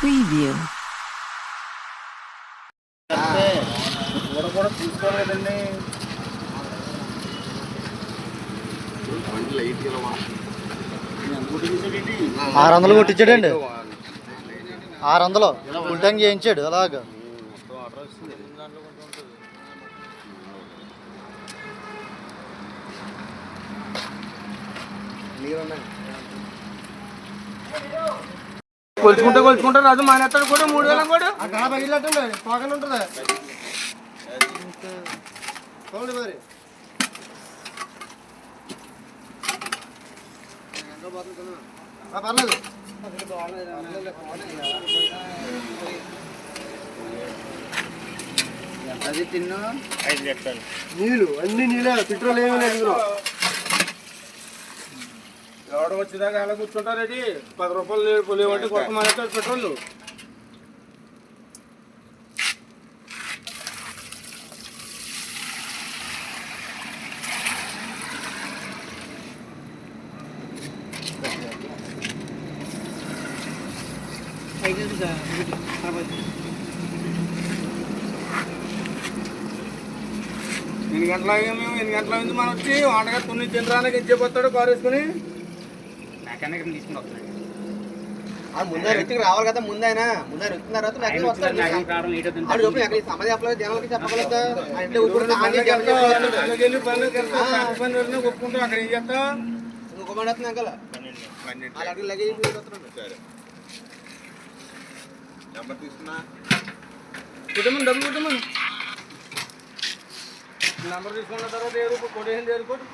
preview. ఆరు వందలు కొట్టించాడండి. ఆరు వందలు. ఫుల్ ట్యాంక్ చేయించాడు అలాగా. నీరన్నా కొలుచుకుంటే కొలుచుకుంటే రాజు మానేస్తాడు కూడా మూడు వేల కూడా అక్కడ పగిలినట్టుండి పోకనే ఉంటుంది చూడండి మరి. ఆ, పర్లేదు. అది తిన్ను? నీళ్ళు అన్ని నీళ్ళే పెట్రోల్ ఏమీ లేదు ఎవడ వచ్చేదాకా అలా కూర్చుంటారేటి పది రూపాయలు లేవు లేవంటే కొత్త మానేస్తాడు పెట్రోల్. ఎన్ని గంటల మేము? ఎన్ని గంటల మనం వచ్చి వంటగా తున్ని తినడానికి ఇచ్చేపోతాడు కారు వేసుకుని? ఆ ముందే వ్యక్తికి రావాలి కదా ముందు ఆయన ముందే వచ్చిన తర్వాత మెకానిక్ వస్తాడు ఆడు చెప్పి ఎక్కడ సమాధి జనాలకి అంటే ఇప్పుడు ఒప్పుకుంటాం అక్కడ ఏం చేస్తాం ఇంకొక మాట కుటుంబం కుటుంబం నంబర్ తీసుకున్న. తర్వాత ఏ రూపాయి కొట్టేసింది ఏరుకోడు